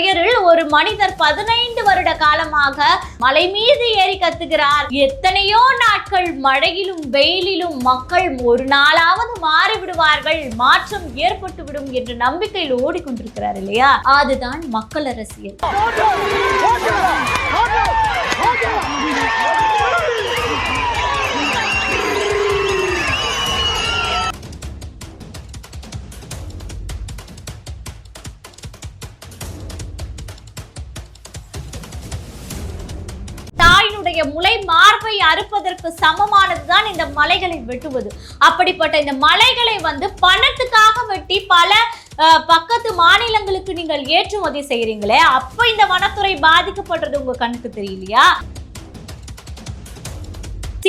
பெயரில் ஒரு மனிதர் பதினைந்து வருட காலமாக மலை மீது ஏறி கத்துகிறார். எத்தனையோ நாட்கள் மழையிலும் வெயிலிலும் மக்கள் ஒரு நாளாவது மாறிவிடுவார்கள். மாற்றம் ஏற்பட்டு விடும் என்ற நம்பிக்கையில் ஓடிக்கொண்டிருக்கிறார் இல்லையா? அதுதான் மக்கள் அரசியல். தாயினுடைய முளை மார்பை அறுப்பதற்கு சமமானதுதான் இந்த மலைகளை வெட்டுவது. அப்படிப்பட்ட இந்த மலைகளை வந்து பணத்துக்காக வெட்டி பல பக்கத்து மாநிலங்களுக்கு நீங்கள் ஏற்றுமதி செய்கிறீங்களே அப்போ இந்த வனத்துறை பாதிக்கப்படுறது உங்க கண்ணுக்கு தெரியலையா?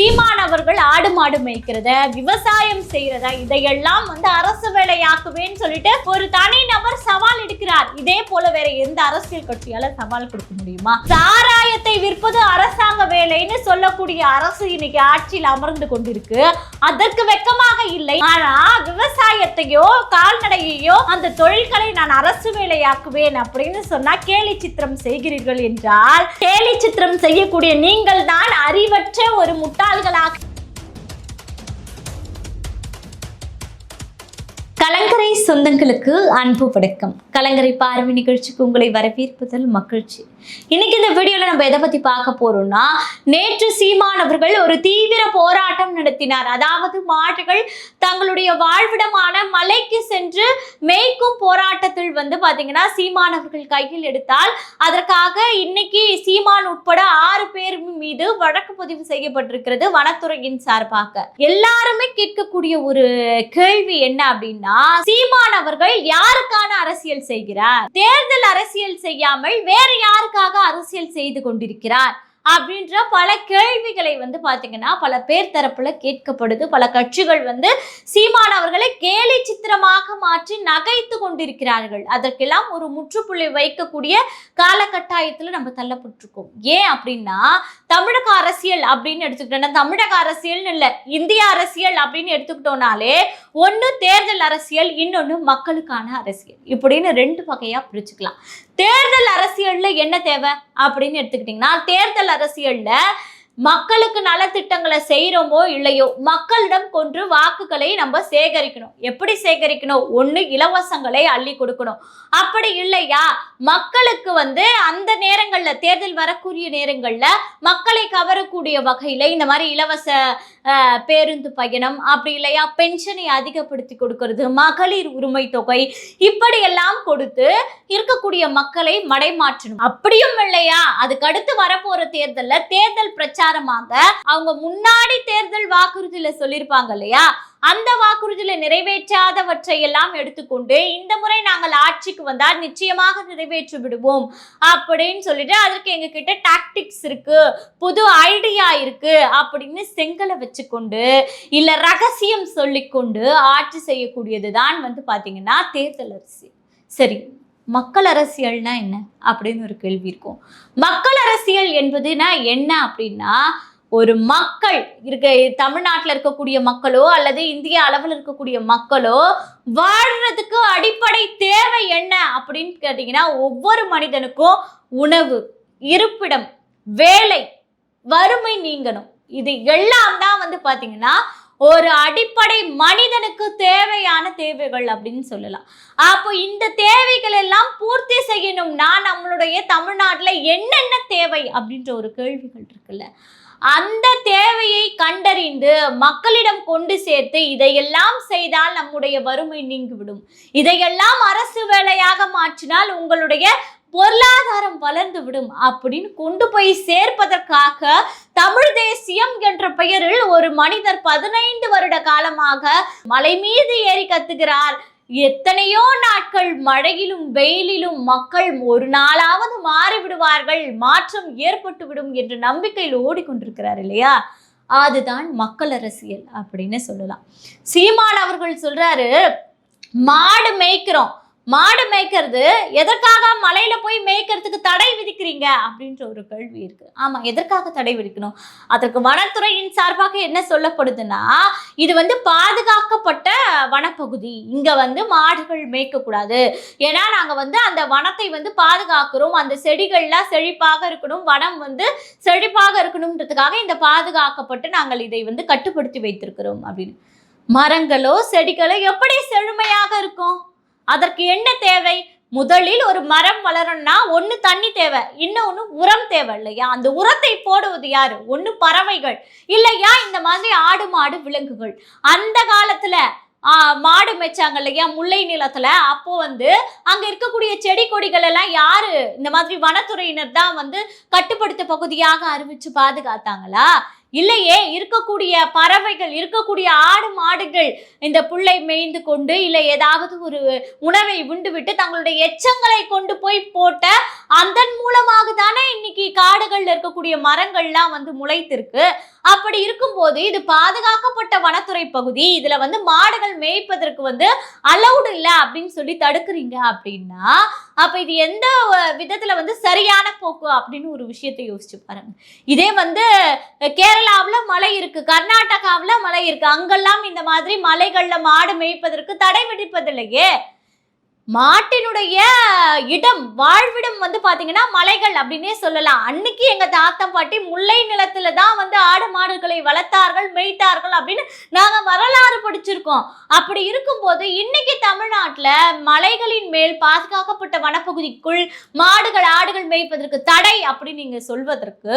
சீமான் அவர்கள் ஆடு மாடு மேய்க்கிறத விவசாயம் செய்யறத இதையெல்லாம் வந்து அரசு வேலையாக்குவேன்னு சொல்லிட்டு ஒரு தனி நபர் சவால் எடுக்கிறார். இதே போல வேற எந்த அரசியல் கட்சியால சவால் கொடுக்க முடியுமா? சாராயத்தை விற்பது அரசாங்க வேலைன்னு சொல்லக்கூடிய அரசு இன்னைக்கு ஆட்சியில் அமர்ந்து கொண்டிருக்கு. அதற்கு வெக்கமாக இல்லை. ஆனா விவசாயத்தையோ கால்நடையையோ அந்த தொழில்களை நான் அரசு வேலையாக்குவேன் அப்படின்னு சொன்னா கேலி சித்திரம் செய்கிறீர்கள் என்றால் கேலி சித்திரம் செய்யக்கூடிய நீங்கள் தான் பெற்ற ஒரு முட்டாள்களாக. கலங்கரை சொந்தங்களுக்கு அன்பு வணக்கம். கலங்கரை பார்வை நிகழ்ச்சிக்கு உங்களை வரவேற்பதில் மகிழ்ச்சி. இன்னைக்கு இந்த வீடியோல நம்ம எதை பத்தி பார்க்க போறோம்னா நேற்று சீமான் அவர்கள் ஒரு தீவிர போராட்டம் நடத்தினார். அதாவது மாடுகள் தங்களுடைய வாழ்விடமான மலைக்கு சென்று மேய்க்கும் போராட்டத்தில் வந்து பாத்தீங்கன்னா சீமான் அவர்கள் கையில் எடுத்தால் அதற்காக இன்னைக்கு சீமான் உட்பட ஆறு பேர் மீது வழக்கு பதிவு செய்யப்பட்டிருக்கிறது வனத்துறையின் சார்பாக. எல்லாருமே கேட்கக்கூடிய ஒரு கேள்வி என்ன அப்படின்னா சீமான் அவர்கள் யாருக்கான அரசியல் செய்கிறார்? தேர்தல் அரசியல் செய்யாமல் வேற யாருக்கு யாருக்காக அரசியல் செய்து கொண்டிருக்கிறார் அப்படின்ற பல கேள்விகளை வந்து பாத்தீங்கன்னா பல பேர் தரப்புல கேட்கப்படுது. பல கட்சிகள் வந்து சீமான் அவர்களை கேலி சித்திரமாக மாற்றி நகைத்து கொண்டிருக்கிறார்கள். அதற்கெல்லாம் ஒரு முற்றுப்புள்ளி வைக்கக்கூடிய காலகட்டாயத்துல நம்ம தள்ளப்பட்டிருக்கோம். ஏன் அப்படின்னா தமிழக அரசியல் அப்படின்னு எடுத்துக்கிட்டோம்னா தமிழக அரசியல்னு இல்லை இந்திய அரசியல் அப்படின்னு எடுத்துக்கிட்டோம்னாலே ஒன்று தேர்தல் அரசியல் இன்னொன்று மக்களுக்கான அரசியல். இப்படின்னு ரெண்டு வகையா பிரிச்சுக்கலாம். தேர்தல் அரசியல்ல என்ன தேவை அப்படின்னு எடுத்துக்கிட்டிங்கன்னா தேர்தல் அரசியல்ல மக்களுக்கு நலத்திட்டங்களை செய்கிறோமோ இல்லையோ மக்களிடம் கொன்று வாக்குகளை நம்ம சேகரிக்கணும். எப்படி சேகரிக்கணும்? ஒன்று இலவசங்களை அள்ளி கொடுக்கணும். அப்படி இல்லையா? மக்களுக்கு வந்து அந்த நேரங்களில் தேர்தல் வரக்கூடிய நேரங்களில் மக்களை கவரக்கூடிய வகையில் இந்த மாதிரி இலவச பேருந்து பயணம் அப்படி இல்லையா? பென்ஷனை அதிகப்படுத்தி கொடுக்கறது மகளிர் உரிமை தொகை இப்படியெல்லாம் கொடுத்து இருக்கக்கூடிய மக்களை மடைமாற்றணும். அப்படியும் இல்லையா? அதுக்கு அடுத்து வரப்போற தேர்தல்ல தேர்தல் பிரச்சாரமாக அவங்க முன்னாடி தேர்தல் வாக்குறுதியில சொல்லியிருப்பாங்க இல்லையா? அந்த வாக்குறுதியில நிறைவேற்றாதவற்றை எல்லாம் எடுத்துக்கொண்டு இந்த முறை நாங்கள் ஆட்சிக்கு வந்தால் நிச்சயமாக நிறைவேற்றி விடுவோம் அப்படின்னு சொல்லிட்டு அதற்கு எங்க கிட்ட டாக்டிக்ஸ் இருக்கு புது ஐடியா இருக்கு அப்படின்னு செங்கலை வச்சுக்கொண்டு இல்ல ரகசியம் சொல்லிக்கொண்டு ஆட்சி செய்யக்கூடியது தான் வந்து பாத்தீங்கன்னா தேர்தல் அரசியல் சரி. மக்கள் அரசியல்னா என்ன அப்படின்னு ஒரு கேள்வி இருக்கும். மக்கள் அரசியல் என்பதுனா என்ன அப்படின்னா ஒரு மக்கள் இருக்க தமிழ்நாட்டில் இருக்கக்கூடிய மக்களோ அல்லது இந்திய அளவில் இருக்கக்கூடிய மக்களோ வாழ்றதுக்கு அடிப்படை தேவை என்ன அப்படின்னு கேட்டிங்கன்னா ஒவ்வொரு மனிதனுக்கும் உணவு இருப்பிடம் வேலை வறுமை நீங்கணும். இது எல்லாம் தான் வந்து பார்த்தீங்கன்னா ஒரு அடிப்படை மனிதனுக்கு தேவையான தேவைகள் அப்படின்னு சொல்லலாம். அப்போ இந்த தேவைகள் எல்லாம் பூர்த்தி செய்யணும்னா நம்மளுடைய தமிழ்நாட்டில் என்னென்ன தேவை அப்படின்ற ஒரு கேள்விகள் இருக்குல்ல. அந்த தேவையை கண்டறிந்து மக்களிடம் கொண்டு சேர்த்து இதையெல்லாம் செய்தால் நம்முடைய வறுமை நீங்கிவிடும். இதையெல்லாம் அரசு வேலையாக மாற்றினால் உங்களுடைய பொருளாதாரம் வளர்ந்து விடும் அப்படின்னு கொண்டு போய் சேர்ப்பதற்காக தமிழ் தேசியம் என்ற பெயரில் ஒரு மனிதர் பதினைந்து வருட காலமாக மலை மீது ஏறி கத்துகிறார். எத்தனையோ நாட்கள் மழையிலும் வெயிலிலும் மக்கள் ஒரு நாளாவது மாறிவிடுவார்கள் மாற்றம் ஏற்பட்டு விடும் என்ற நம்பிக்கையில் ஓடிக்கொண்டிருக்கிறார் இல்லையா? அதுதான் மக்கள் அரசியல் அப்படின்னு சொல்லலாம். சீமான் அவர்கள் சொல்றாரு மாடு மேய்க்கிறோம் மாடு மேய்க்கிறது எதற்காக மலையில போய் மேய்க்கிறதுக்கு தடை விதிக்கிறீங்க? அப்படின்ற ஒரு கேள்வி இருக்கு. ஆமா எதற்காக தடை விதிக்கணும்? அதற்கு வனத்துறையின் சார்பாக என்ன சொல்லப்படுதுன்னா இது வந்து பாதுகாக்கப்பட்ட வனப்பகுதி. இங்க வந்து மாடுகள் மேய்க்கக்கூடாது. ஏன்னா நாங்க வந்து அந்த வனத்தை வந்து பாதுகாக்கிறோம். அந்த செடிகள்லாம் செழிப்பாக இருக்கணும். வனம் வந்து செழிப்பாக இருக்கணுன்றதுக்காக இந்த பாதுகாக்கப்பட்டு நாங்கள் இதை வந்து கட்டுப்படுத்தி வைத்திருக்கிறோம் அப்படின்னு. மரங்களோ செடிகளோ எப்படி செழுமையாக இருக்கும்? அதற்கு என்ன தேவை? முதலில் ஒரு மரம் வளரணும்னா ஒன்று தண்ணி தேவை இன்னொன்று உரம் தேவை இல்லையா? அந்த உரத்தை போடுவது யாரு? ஒன்று பறவைகள். இல்லையா? இந்த மாதிரி ஆடு மாடு விலங்குகள். அந்த காலத்துல மாடு மேய்ச்சாங்க இல்லையா? முல்லை நிலத்துல. அப்போ வந்து அங்க இருக்கக்கூடிய செடி கொடிகள் எல்லாம் யாரு? இந்த மாதிரி வனத்துறையினர் தான் வந்து கட்டுப்படுத்த பகுதியாக அறிவிச்சு பாதுகாத்தாங்களா? இல்லையே இருக்கக்கூடிய பறவைகள் இருக்கக்கூடிய ஆடு மாடுகள் இந்த புல்லை மேய்ந்து கொண்டு இல்லை ஏதாவது ஒரு உணவை உண்டுவிட்டு தங்களுடைய எச்சங்களை கொண்டு போய் போட்ட அதன் மூலமாக தானே இன்னைக்கு காடுகள்ல இருக்கக்கூடிய மரங்கள்லாம் வந்து முளைத்திருக்கு. அப்படி இருக்கும்போது இது பாதுகாக்கப்பட்ட வனத்துறை பகுதி இதுல வந்து மாடுகள் மேய்ப்பதற்கு வந்து அலௌடு இல்லை அப்படின்னு சொல்லி தடுக்கிறீங்க அப்படின்னா அப்ப இது எந்த விதத்துல வந்து சரியான போக்கு அப்படின்னு ஒரு விஷயத்தை யோசிச்சு பாருங்க. இதே வந்து கேரளாவில் மழை இருக்கு கர்நாடகாவுல மலை இருக்கு. அங்கெல்லாம் இந்த மாதிரி மலைகளில் மாடு மேய்ப்பதற்கு தடை விதிப்பதில்லையே. மாட்டினுடைய இடம் வாழ்விடம் வந்து பார்த்தீங்கன்னா மலைகள் அப்படின்னே சொல்லலாம். அன்னைக்கு எங்க தாத்தா பாட்டி முல்லை நிலத்துல தான் வந்து ஆடு மாடுகளை வளர்த்தார்கள் மேய்த்தார்கள் அப்படின்னு நாங்க வரலாறு படிச்சிருக்கோம். அப்படி இருக்கும்போது இன்னைக்கு தமிழ்நாட்டில் மலைகளின் மேல் பாதுகாக்கப்பட்ட வனப்பகுதிக்குள் மாடுகள் ஆடுகள் மேய்ப்பதற்கு தடை அப்படின்னு நீங்க சொல்வதற்கு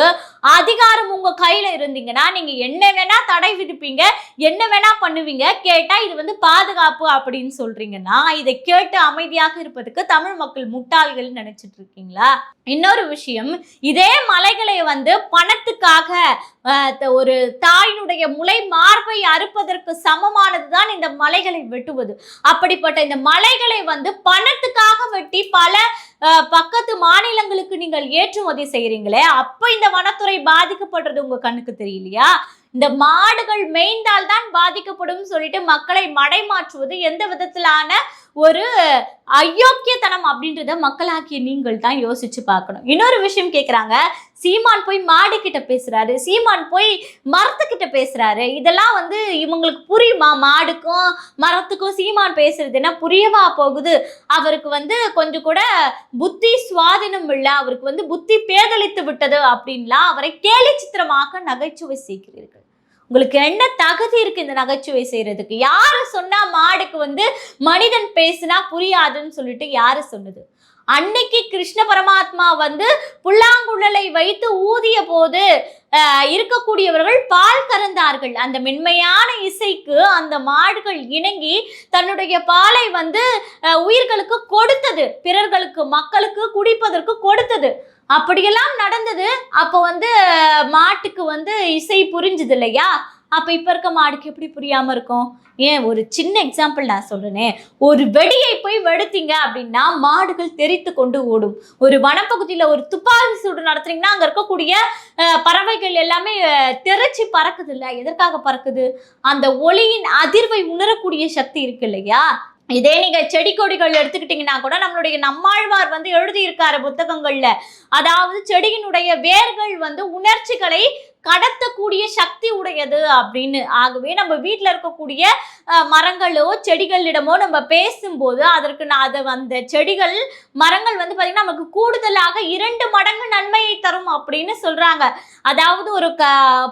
அதிகாரம் உங்க கையில இருந்தீங்கன்னா நீங்க என்ன வேணா தடை விதிப்பீங்க என்ன வேணா பண்ணுவீங்க கேட்டா இது வந்து பாதுகாப்பு அப்படின்னு சொல்றீங்கன்னா இதை கேட்டு அமைதியாக இருப்பதுக்கு தமிழ் மக்கள் முட்டாள்கள் நினைச்சிட்டு இருக்கீங்களா? இன்னொரு விஷயம் இதே மலைகளை வந்து பணத்துக்காக த- ஒரு தாயினுடைய முளை மார்பை அறுப்பதற்கு சமமானதுதான் இந்த மலைகளை வெட்டுவது. அப்படிப்பட்ட இந்த மலைகளை வந்து பணத்துக்காக வெட்டி பல பக்கத்து மாநிலங்களுக்கு நீங்கள் ஏற்றுமதி செய்கிறீங்களே அப்போ இந்த வனத்துறை பாதிக்கப்படுறது உங்க கண்ணுக்கு தெரியலையா? இந்த மாடுகள் மேய்ந்தால் தான் பாதிக்கப்படும் சொல்லிட்டு மக்களை மடைமாற்றுவது எந்த விதத்திலான ஒரு அயோக்கியத்தனம் அப்படின்றத மக்களாகிய நீங்கள் தான் யோசிச்சு பார்க்கணும். இன்னொரு விஷயம் கேட்குறாங்க சீமான் போய் மாடு கிட்ட பேசுறாரு. சீமான் போய் மரத்துக்கிட்ட பேசுறாரு. இதெல்லாம் வந்து இவங்களுக்கு புரியுமா? மாடுக்கும் மரத்துக்கும் சீமான் பேசுறது என்ன புரியவா போகுது? அவருக்கு வந்து கொஞ்சம் கூட புத்தி சுவாதீனம் இல்லை. அவருக்கு வந்து புத்தி பேதலித்து விட்டது அப்படின்லாம் அவரை கேலி சித்திரமாக நகைச்சுவை செய்கிறீர்கள். உங்களுக்கு என்ன தகுதி இருக்கு இந்த நகைச்சுவை செய்யறதுக்கு? யாரு சொன்னா மாடுக்கு வந்து மனிதன் பேசினா புரியாதுன்னு சொல்லிட்டு யாரு சொன்னது? அன்னைக்கு கிருஷ்ண பரமாத்மா வந்து புல்லாங்குழலை வைத்து ஊதிய போது இருக்கக்கூடியவர்கள் பால் கறந்தார்கள். அந்த மென்மையான இசைக்கு அந்த மாடுகள் இணங்கி தன்னுடைய பாலை வந்து உயிர்களுக்கு கொடுத்தது. பிறர்களுக்கு மக்களுக்கு குடிப்பதற்கு கொடுத்தது. அப்படியெல்லாம் நடந்தது. அப்போ வந்து மாட்டுக்கு வந்து இசை புரிஞ்சுது இல்லையா? அப்போ இப்போ இருக்க மாடுக்கு எப்படி புரியாமல் இருக்கும்? ஏன் ஒரு சின்ன எக்ஸாம்பிள் நான் சொல்றேனே. ஒரு வெடியை போய் வெடுத்தீங்க அப்படின்னா மாடுகள் தெரித்து கொண்டு ஓடும். ஒரு வனப்பகுதியில் ஒரு துப்பாக்கி சூடு நடத்துறீங்கன்னா அங்கே இருக்கக்கூடிய பறவைகள் எல்லாமே அஹ், பறக்குது இல்லை? எதற்காக பறக்குது? அந்த ஒளியின் அதிர்வை உணரக்கூடிய சக்தி இருக்கு இல்லையா? இதே நீங்க செடி கொடிகள் எடுத்துக்கிட்டீங்கன்னா கூட நம்மளுடைய நம்மாழ்வார் வந்து எழுதியிருக்காரு புத்தகங்கள்ல. அதாவது செடியினுடைய வேர்கள் வந்து உணர்ச்சிகளை கடத்தக்கூடிய சக்தி உடையது அப்படின்னு. ஆகவே நம்ம வீட்டில் இருக்கக்கூடிய மரங்களோ செடிகளிடமோ நம்ம பேசும்போது அதற்கு நான் அதை அந்த செடிகள் மரங்கள் வந்து பார்த்தீங்கன்னா நமக்கு கூடுதலாக இரண்டு மடங்கு நன்மையை தரும் அப்படின்னு சொல்கிறாங்க அதாவது ஒரு க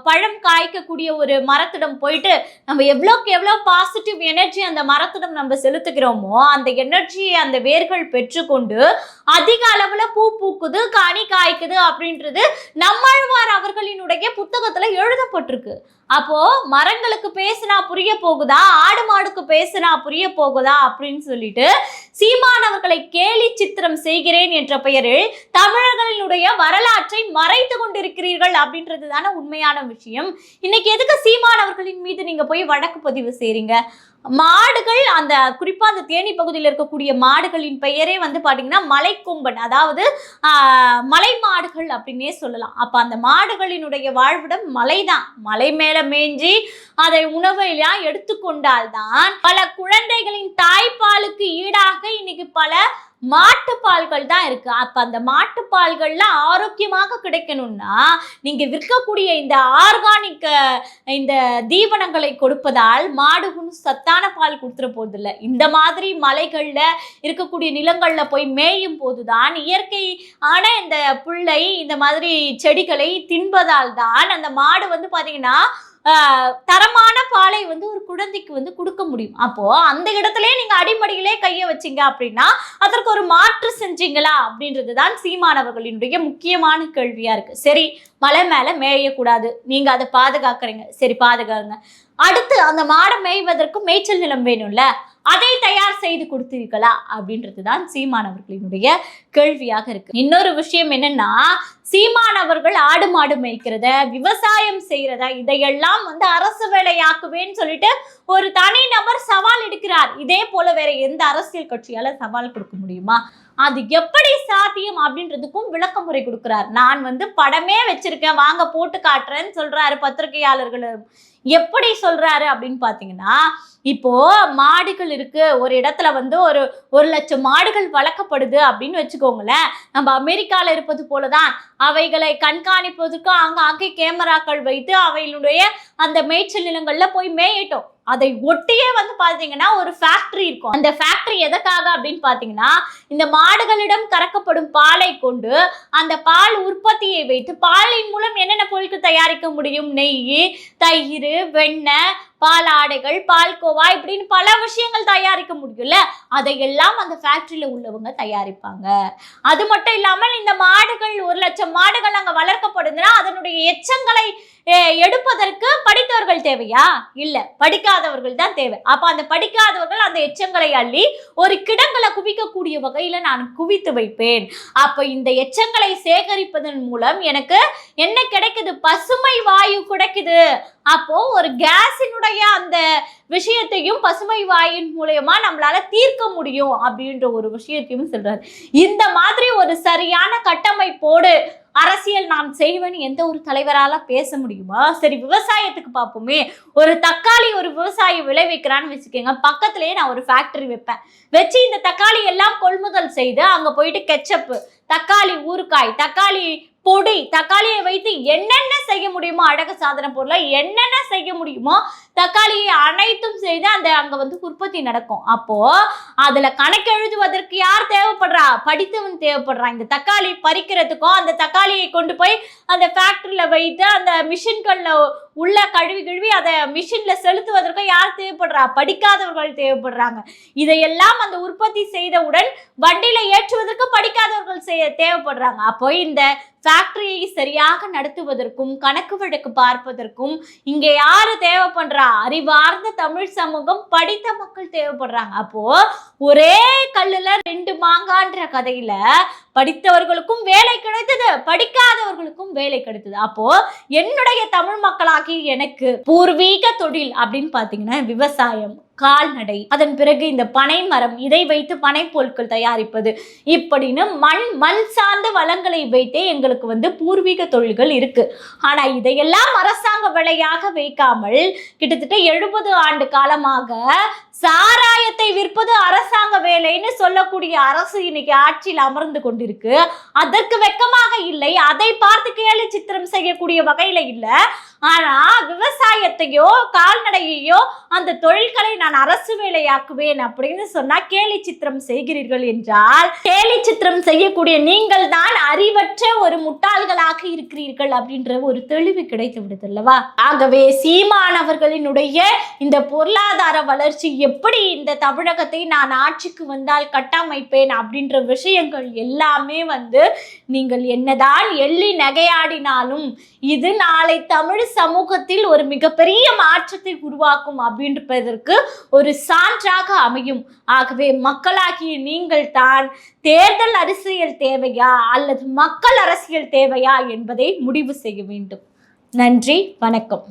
பழம் காய்க்கக்கூடிய ஒரு மரத்திடம் போயிட்டு நம்ம எவ்வளோக்கு எவ்வளோ பாசிட்டிவ் எனர்ஜி அந்த மரத்திடம் நம்ம செலுத்துகிறோமோ அந்த எனர்ஜியை அந்த வேர்கள் பெற்றுக்கொண்டு அதிக அளவில் பூ பூக்குது கனி காய்க்குது அப்படின்றது நம்மாழ்வார் அவர்களினுடைய புத்தகத்தில் எழுதப்பட்டிருக்கு. அப்போ மரங்களுக்கு பேசினா புரிய போகுதா? ஆடு மாடுக்கு பேசினா புரிய போகுதா? அப்படின்னு சொல்லிட்டு சீமானவர்களை கேலி சித்திரம் செய்கிறேன் என்ற பெயரில் தமிழர்களினுடைய வரலாற்றை மறைத்து கொண்டிருக்கிறீர்கள் அப்படின்றது தானே உண்மையான விஷயம். இன்னைக்கு எதுக்கு சீமானவர்களின் மீது நீங்க போய் வழக்கு பதிவு செய்றீங்க? மாடுகள் அந்த குறிப்பா அந்த தேனி பகுதியில் இருக்கக்கூடிய மாடுகளின் பெயரே வந்து பாத்தீங்கன்னா மலைக்கொம்பன். அதாவது மலை மாடுகள் அப்படின்னே சொல்லலாம். அப்ப அந்த மாடுகளினுடைய வாழ்விடம் மலைதான். மலை மேல மேஞ்சி அதை உணவையெல்லாம் எடுத்துக்கொண்டால்தான் பல குழந்தைகளின் தாய்ப்பாலுக்கு ஈடாக இன்னைக்கு பல மாட்டுப்பால்கள் தான் இருக்கு. அப்போ அந்த மாட்டுப்பால்கள்லாம் ஆரோக்கியமாக கிடைக்கணும்னா நீங்கள் விற்கக்கூடிய இந்த ஆர்கானிக் இந்த தீவனங்களை கொடுப்பதால் மாடு ஒன்றும் சத்தான பால் கொடுத்துட இல்லை இந்த மாதிரி மலைகளில் இருக்கக்கூடிய நிலங்களில் போய் மேயும் போதுதான் இயற்கை ஆன இந்த புல்லை இந்த மாதிரி செடிகளை தின்பதால் தான் அந்த மாடு வந்து பார்த்தீங்கன்னா தரமான பாலை வந்து ஒரு குழந்தைக்கு வந்து கொடுக்க முடியும். அப்போ அந்த இடத்துல நீங்க அடிமடியிலே கையை வச்சீங்க அப்படின்னா அதற்கு ஒரு மாற்று செஞ்சீங்களா? அப்படின்றது தான் சீமானவர்களினுடைய முக்கியமான கேள்வியா இருக்கு. சரி மலை மேல மேயக்கூடாது. நீங்க அதை பாதுகாக்கிறீங்க. சரி பாதுகாங்க. அடுத்து அந்த மாடை மேய்வதற்கு மேய்ச்சல் நிலம் வேணும்ல? அதை தயார் செய்து கொடுத்தீர்களா அப்படின்றது தான் சீமானவர்களினுடைய கேள்வியாக இருக்கு. இன்னொரு விஷயம் என்னன்னா சீமானவர்கள் ஆடு மாடு மேய்க்கிறத விவசாயம் செய்யறத இதையெல்லாம் வந்து அரசு வேலையாக்குவேன்னு சொல்லிட்டு ஒரு தனி நபர் சவால் எடுக்கிறார். இதே போல வேற எந்த அரசியல் கட்சியால சவால் கொடுக்க முடியுமா? அது எப்படி சாத்தியம் அப்படின்றதுக்கும் விளக்கமுறை கொடுக்கிறார். நான் வந்து படமே வச்சிருக்கேன் வாங்க போட்டு காட்டுறேன்னு சொல்றாரு பத்திரிகையாளர்கள் எப்படி சொல்றாரு அப்படின்னு பாத்தீங்கன்னா இப்போ மாடுகள் இருக்கு. ஒரு இடத்துல வந்து ஒரு ஒரு லட்சம் மாடுகள் வளர்க்கப்படுது அப்படின்னு வச்சுக்கோங்களேன். நம்ம அமெரிக்கால இருப்பது போலதான். அவைகளை கண்காணிப்பதற்கு ஆங்காங்கே கேமராக்கள் வைத்து அவைகளுடைய அந்த மேய்ச்சல் நிலங்கள்ல போய் மேயிட்டோம். அதை ஒட்டியே வந்து பாத்தீங்கன்னா ஒரு ஃபேக்டரி இருக்கும். அந்த ஃபேக்டரி எதற்காக அப்படின்னு பாத்தீங்கன்னா இந்த மாடுகளிடம் கறக்கப்படும் பாலை கொண்டு அந்த பால் உற்பத்தியை வைத்து பாலின் மூலம் என்னென்ன பொருட்கள் தயாரிக்க முடியும்? நெய் தயிர் வெண்ணெய் பால் ஆடைகள் பால்கோவா இப்படின்னு பல விஷயங்கள் தயாரிக்க முடியும்ல? அதையெல்லாம் அந்த ஃபேக்ட்ரியில் உள்ளவங்க தயாரிப்பாங்க. அது மட்டும் இல்லாமல் இந்த மாடுகள் ஒரு லட்சம் மாடுகள் அங்கே வளர்க்கப்படுதுன்னா அதனுடைய எச்சங்களை எடுப்பதற்கு படித்தவர்கள் தேவையா? இல்லை படிக்காதவர்கள் தான் தேவை. அப்போ அந்த படிக்காதவர்கள் அந்த எச்சங்களை அள்ளி ஒரு கிடங்களை குவிக்கக்கூடிய வகையில் நான் குவித்து வைப்பேன். அப்போ இந்த எச்சங்களை சேகரிப்பதன் மூலம் எனக்கு என்ன கிடைக்குது? பசுமை வாயு கிடைக்குது. அப்போ ஒரு கேஸினுடைய அந்த விஷயத்தையும் பசுமை வாயின் மூலயமா நம்மளால தீர்க்க முடியும் அப்படின்ற ஒரு விஷயத்தையும் சொல்றாரு. இந்த மாதிரி ஒரு சரியான கட்டமைப்போடு அரசியல் நாம் செய்வேன் எந்த ஒரு தலைவரால பேச முடியுமா? சரி விவசாயத்துக்கு பார்ப்போமே. ஒரு தக்காளி ஒரு விவசாயி விளைவிக்கிறான்னு வச்சுக்கோங்க. பக்கத்துலயே நான் ஒரு ஃபேக்டரி வைப்பேன். வச்சு இந்த தக்காளி எல்லாம் கொள்முதல் செய்து அங்க போயிட்டு கெச்சப்பு தக்காளி ஊறுகாய் தக்காளி பொடி தக்காளியை வைத்து என்னென்ன செய்ய முடியுமோ அழகு சாதன பொருளை என்னென்ன செய்ய முடியுமோ தக்காளியை அனைத்தும் செய்து அந்த அங்க வந்து உற்பத்தி நடக்கும். அப்போ அதுல கணக்கு எழுதுவதற்கு யார் தேவைப்படுறா? படித்தவன் தேவைப்படுறான் இந்த தக்காளி பறிக்கிறதுக்கும் அந்த தக்காளியை கொண்டு போய் அந்த ஃபேக்டரியில வைத்து அந்த மிஷின்கள்ல உள்ள கழுவி கழுவி அதை மிஷின்ல செலுத்துவதற்கும் யார் தேவைப்படுறா? படிக்காதவர்கள் தேவைப்படுறாங்க. இதையெல்லாம் அந்த உற்பத்தி செய்தவுடன் வண்டியில ஏற்றுவதற்கு படிக்காதவர்கள் செய்ய தேவைப்படுறாங்க. அப்போ இந்த ஃபேக்டரியை சரியாக நடத்துவதற்கும் கணக்கு வழக்கு பார்ப்பதற்கும் இங்க யாரு தேவைப்படுறா அறிவார்ந்த தமிழ் சமூகம் படித்த மக்கள் தேவைப்படுறாங்க. அப்போ ஒரே கல்லுல ரெண்டு மாங்கான்ற கதையில படித்தவர்களுக்கும் வேலை கிடைத்தது படிக்காதவர்களுக்கும் வேலை கிடைத்தது. அப்போ என்னுடைய தமிழ் மக்களாகி எனக்கு பூர்வீக தொழில் அப்படின்னு பாத்தீங்கன்னா விவசாயம். கால்நடை. அதன் பிறகு இந்த பனை மரம் இதை வைத்து பனை பொருட்கள் தயாரிப்பது. இப்படின்னு மண் மண் சார்ந்த வளங்களை வைத்தே எங்களுக்கு வந்து பூர்வீக தொழில்கள் இருக்கு. ஆனா இதையெல்லாம் அரசாங்க விலையாக வைக்காமல் கிட்டத்தட்ட எழுபது ஆண்டு காலமாக சாராயத்தை விற்பது அரசாங்க வேலைன்னு சொல்லக்கூடிய அரசு இன்னைக்கு ஆட்சியில் அமர்ந்து கொண்டிருக்கு. அதற்கு வெக்கமாக இல்லை. அதை பார்த்து கேலி சித்திரம் செய்யக்கூடிய வகையில இல்லை. ஆனா விவசாயத்தையோ கால்நடையையோ அந்த தொழில்களை நான் அரசு வேலையாக்குவேன் அப்படின்னு சொன்னா கேலி சித்திரம் செய்கிறீர்கள் என்றால் கேலி சித்திரம் செய்யக்கூடிய நீங்கள் தான் அறிவற்ற ஒரு முட்டாள்களாக இருக்கிறீர்கள் அப்படின்ற ஒரு தெளிவு கிடைத்து விடுது அல்லவா? ஆகவே சீமானவர்களினுடைய இந்த பொருளாதார வளர்ச்சி எப்படி இந்த தமிழகத்தை நான் ஆட்சிக்கு வந்தால் கட்டமைப்பேன் அப்படின்ற விஷயங்கள் எல்லாமே வந்து நீங்கள் என்னதான் எள்ளி நகையாடினாலும் இது நாளை தமிழ் சமூகத்தில் ஒரு மிகப்பெரிய மாற்றத்தை உருவாக்கும் அப்படின்றதற்கு ஒரு சான்றாக அமையும். ஆகவே மக்களாகிய நீங்கள் தான் தேர்தல் அரசியல் தேவையா அல்லது மக்கள் அரசியல் தேவையா என்பதை முடிவு செய்ய வேண்டும். நன்றி வணக்கம்.